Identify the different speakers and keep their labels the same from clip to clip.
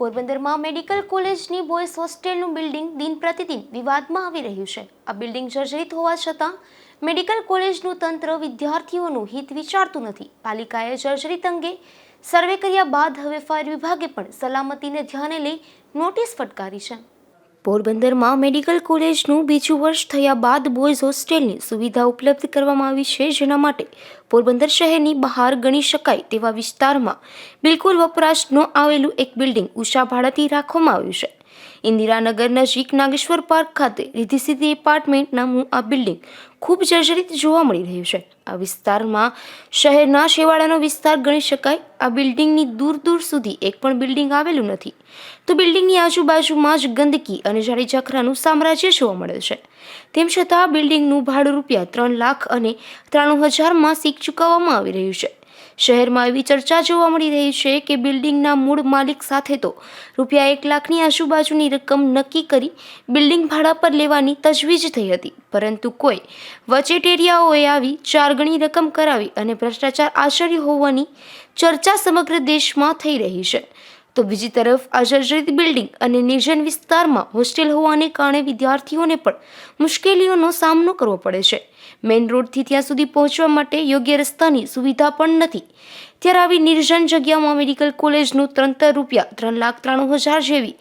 Speaker 1: પોરબંદરમાં મેડિકલ કોલેજની boys હોસ્ટેલનું building દિન પ્રતિદિન વિવાદમાં આવી રહ્યું છે. આ બિલ્ડિંગ જર્જરિત હોવા છતાં મેડિકલ કોલેજનું તંત્ર વિદ્યાર્થીઓનું હિત વિચારતું નથી. પાલિકાએ જર્જરિત અંગે સર્વે કર્યા બાદ હવે ફાયર વિભાગે પણ સલામતીને ધ્યાને લઈ નોટિસ ફટકારી છે. પોરબંદરમાં મેડિકલ કોલેજનું બીજું વર્ષ થયા બાદ બોયઝ હોસ્ટેલની સુવિધા ઉપલબ્ધ કરવામાં આવી છે. જેના માટે પોરબંદર શહેરની બહાર ગણી શકાય તેવા વિસ્તારમાં બિલકુલ વપરાશ ન આવેલું એક બિલ્ડિંગ ઉષા ભાડાથી રાખવામાં આવ્યું છે. ઇન્દિરાનગર નજીક નાગેશ્વર પાર્ક ખાતે રીધી સીધી એપાર્ટમેન્ટ નામનું આ બિલ્ડિંગ ખૂબ જર્જરિત જોવા મળી રહ્યું છે. આ વિસ્તારમાં શહેરના શેવાળાનો વિસ્તાર ગણી શકાય આ બિલ્ડિંગની દૂર દૂર સુધી એક પણ બિલ્ડિંગ આવેલું નથી. તો બિલ્ડિંગની આજુબાજુમાં જ ગંદકી અને જાડી ઝાખરાનું સામ્રાજ્ય જોવા મળે છે. તેમ છતાં બિલ્ડિંગનું ભાડું રૂપિયા ત્રણ લાખ અને ત્રાણું હજાર માસિક ચૂકવવામાં આવી રહ્યું છે. શહેરમાં એવી ચર્ચા જોવા મળી રહી છે કે બિલ્ડિંગના મૂળ માલિક સાથે તો રૂપિયા એક લાખની આજુબાજુની રકમ નક્કી કરી બિલ્ડિંગ ભાડા પર લેવાની તજવીજ થઈ હતી. પરંતુ કોઈ વચેટેરિયાઓએ આવી ચાર ગણી રકમ કરાવી અને ભ્રષ્ટાચાર આચર્યો હોવાની ચર્ચા સમગ્ર દેશમાં થઈ રહી છે. તો બીજી તરફ આ જર્જરિત બિલ્ડિંગ અને નિર્જન વિસ્તારમાં હોસ્ટેલ હોવાને કારણે વિદ્યાર્થીઓને પણ મુશ્કેલીઓનો સામનો કરવો પડે છે. મેઇન રોડથી ત્યાં સુધી પહોંચવા માટે યોગ્ય રસ્તાની સુવિધા પણ નથી. ત્યારે આવી નિર્જન જગ્યામાં મેડિકલ કોલેજનું ત્રણતર રૂપિયા ત્રણ લાખ ત્રાણું હજાર જેવી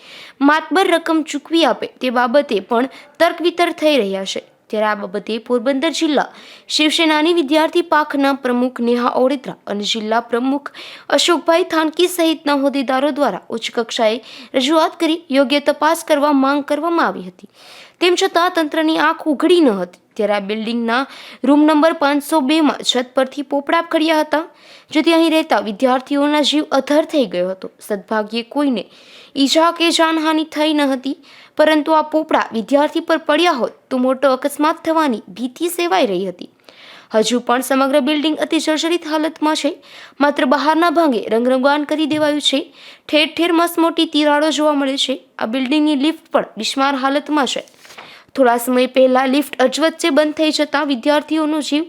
Speaker 1: માતબર રકમ ચૂકવી આપે તે બાબતે પણ તર્ક વિતર્ક થઈ રહ્યા છે. ત્યારે આ બાબતે પોરબંદર જિલ્લા શિવસેનાની વિદ્યાર્થી પાખના પ્રમુખ નેહા ઓળેત્રા અને જિલ્લા પ્રમુખ અશોકભાઈ થાનકી સહિતના હોદ્દેદારો દ્વારા ઉચ્ચ કક્ષાએ રજૂઆત કરી યોગ્ય તપાસ કરવા માંગ કરવામાં આવી હતી. તેમ છતાં તંત્રની આંખ ઉઘડી ન હતી. ત્યારે આ બિલ્ડિંગના રૂમ નંબર પાંચસો બેમાં છત પરથી પોપડા ખડ્યા હતા, જેથી અહીં રહેતા વિદ્યાર્થીઓના જીવ અધર થઈ ગયો હતો. સદભાગ્યે કોઈને ઈજા કે જાનહાનિ થઈ ન હતી. પરંતુ આ પોપડા વિદ્યાર્થી પર પડ્યા હોત તો મોટો અકસ્માત થવાની ભીતિ સેવાઈ રહી હતી. હજુ પણ સમગ્ર બિલ્ડિંગ અતિ જર્જરિત હાલતમાં છે. માત્ર બહારના ભાગે રંગરંગાન કરી દેવાયું છે. ઠેર ઠેર મસમોટી તિરાડો જોવા મળે છે. આ બિલ્ડિંગની લિફ્ટ પણ બિસ્માર હાલતમાં છે. થોડા સમય પહેલાં લિફ્ટ અજવચ્ચે બંધ થઈ જતાં વિદ્યાર્થીઓનો જીવ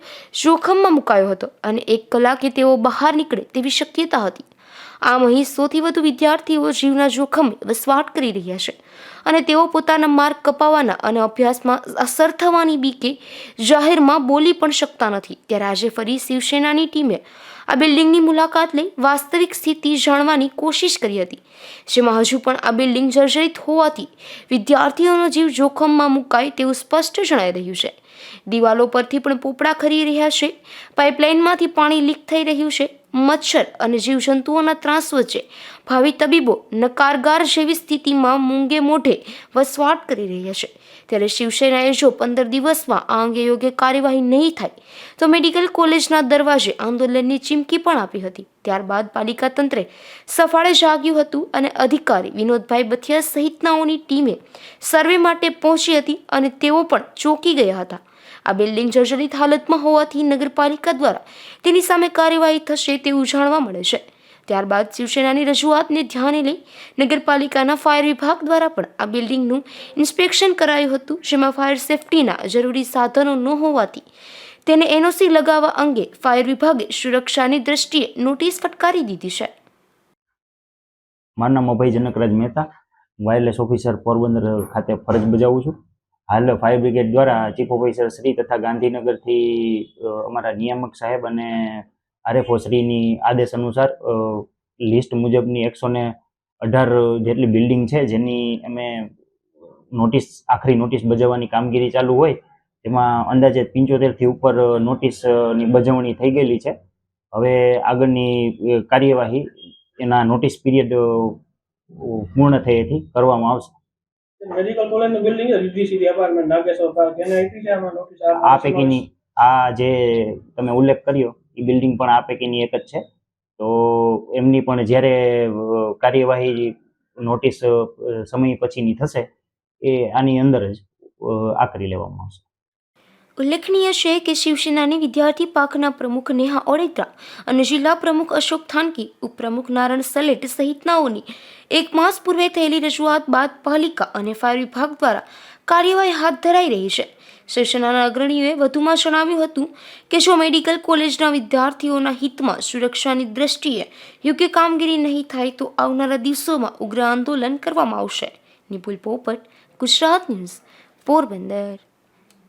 Speaker 1: જોખમમાં મુકાયો હતો અને એક કલાકે તેઓ બહાર નીકળે તેવી શક્યતા હતી. આમ અહીં સૌથી વધુ વિદ્યાર્થીઓ જીવના જોખમે વસવાટ કરી રહ્યા છે. અને તેઓ પોતાના માર્ગ કપાવવાના અને અભ્યાસમાં અસર થવાની બીકે જાહેરમાં બોલી પણ શકતા નથી. ત્યારે આજે ફરી શિવસેનાની ટીમે આ બિલ્ડિંગની મુલાકાત લઈ વાસ્તવિક સ્થિતિ જાણવાની કોશિશ કરી હતી. જેમાં હજુ પણ આ બિલ્ડિંગ જર્જરિત હોવાથી વિદ્યાર્થીઓનો જીવ જોખમમાં મુકાય તેવું સ્પષ્ટ જણાઈ રહ્યું છે. દિવાલો પરથી પણ પોપડા ખરી રહ્યા છે. પાઇપલાઇનમાંથી પાણી લીક થઈ રહ્યું છે. મચ્છર અને જીવજંતુઓના ત્રાસ વચ્ચે ભાવિ તબીબો નકારગાર જેવી સ્થિતિમાં મૂંગે મોઢે વસવાટ કરી રહ્યા છે. ત્યારે શિવસેનાએ જો પંદર દિવસમાં આ અંગે યોગ્ય કાર્યવાહી નહીં થાય, તો મેડિકલ કોલેજના દરવાજે આંદોલનની ચીમકી પણ આપી હતી. ત્યારબાદ પાલિકા તંત્રે સફાળે જાગ્યું હતું અને અધિકારી વિનોદભાઈ બથિયા સહિતનાઓની ટીમે સર્વે માટે પહોંચી હતી અને તેઓ પણ ચોંકી ગયા હતા. આ બિલ્ડિંગ જર્જરિત હાલતમાં હોવાથી નગરપાલિકા દ્વારા તેની સામે કાર્યવાહી થશે તેવું જાણવા મળે છે. ત્યારબાદ શિવસેનાની રજૂઆતને ધ્યાને લઈ નગરપાલિકાના ફાયર વિભાગ દ્વારા પણ આ બિલ્ડિંગનું ઇન્સ્પેક્શન કરાયું હતું, જેમાં ફાયર સેફટીના જરૂરી સાધનો ન હોવાથી તેને એનઓસી લગાવવા અંગે ફાયર વિભાગે સુરક્ષાની દ્રષ્ટિએ નોટિસ ફટકારી દીધી છે.
Speaker 2: મારું નામ અભય જનકરાજ મહેતા. વાયરલેસ ઓફિસર પોરબંદર ખાતે ફરજ બજાવું છું. હાલ ફાયર બ્રિગેડ દ્વારા ચીફ ઓફિસર શ્રી તથા ગાંધીનગરથી અમારા નિયામક સાહેબ અને આરએફઓ શ્રીની આદેશ અનુસાર લિસ્ટ મુજબની એકસો ને અઢાર જેટલી બિલ્ડિંગ છે જેની અમે નોટિસ આખરી નોટિસ બજાવવાની કામગીરી ચાલુ હોય તેમાં અંદાજે પંચોતેરથી ઉપર નોટિસની બજવણી થઈ ગયેલી છે. હવે આગળની કાર્યવાહી એના નોટિસ પીરિયડ પૂર્ણ થયેથી કરવામાં આવશે.
Speaker 3: મેડિકલ કોલેજનું બિલ્ડિંગ છે રીધી નાગેશ્વર પાર્ક એને આપી છે આમાં નોટિસ
Speaker 2: આ પૈકીની આ જે તમે ઉલ્લેખ કર્યો એ બિલ્ડિંગ પણ આ પૈકીની એક જ છે. તો એમની પણ જ્યારે કાર્યવાહી નોટિસ સમય પછીની થશે, એ આની અંદર જ આકરી લેવામાં આવશે.
Speaker 1: ઉલ્લેખનીય છે કે શિવસેનાની વિદ્યાર્થી પાકના પ્રમુખ નેહા ઓડેત્રા અને જિલ્લા પ્રમુખ અશોક થાનકી, ઉપપ્રમુખ નારણ સલેટ સહિતનાઓની એક માસ પૂર્વે થયેલી રજૂઆત બાદ પાલિકા અને ફાયર વિભાગ દ્વારા કાર્યવાહી હાથ ધરાઈ રહી છે. શિવસેનાના અગ્રણીઓએ વધુમાં જણાવ્યું હતું કે જો મેડિકલ કોલેજના વિદ્યાર્થીઓના હિતમાં સુરક્ષાની દ્રષ્ટિએ યોગ્ય કામગીરી નહીં થાય તો આવનારા દિવસોમાં ઉગ્ર આંદોલન કરવામાં આવશે. નિપુલ પોપટ, ગુજરાત ન્યૂઝ, પોરબંદર.